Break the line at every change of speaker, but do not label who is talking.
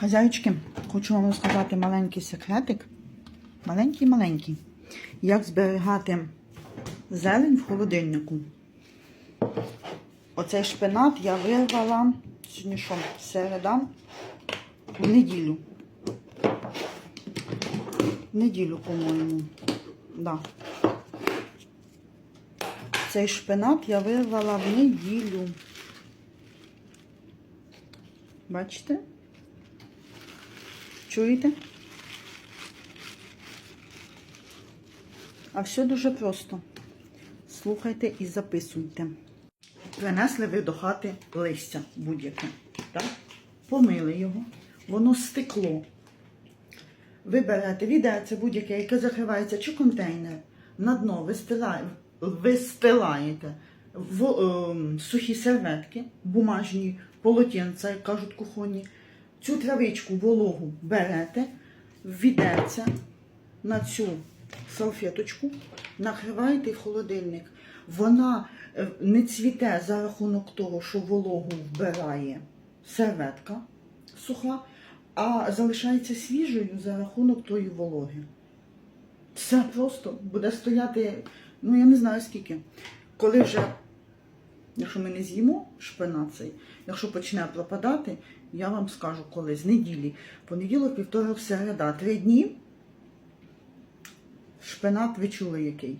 Хазяючки, хочу вам розказати маленький секретик. Маленький-маленький. Як зберігати зелень в холодильнику. Оцей шпинат я вирвала сьогодні що, середа в неділю. В неділю, по-моєму. Да. Цей шпинат я вирвала в неділю. Бачите? Чуєте? А все дуже просто. Слухайте і записуйте. Принесли ви до хати листя будь-яке. Помили його, воно стекло. Ви берете відерце будь-яке, яке закривається, чи контейнер, на дно вистилаєте в ем, сухі серветки, бумажні полотенця, як кажуть кухонні. Цю травичку вологу берете, відерце на цю салфеточку, накриваєте в холодильник. Вона е, не цвіте за рахунок того, що вологу вбирає серветка суха, а залишається свіжою за рахунок тої вологи. Це просто буде стояти, ну я не знаю скільки. Коли вже, якщо ми не з'їмо шпинат цей, якщо почне пропадати, я вам скажу коли, з неділі. Понеділок, вівторок, середа, три дні. Шпинат ви чули який.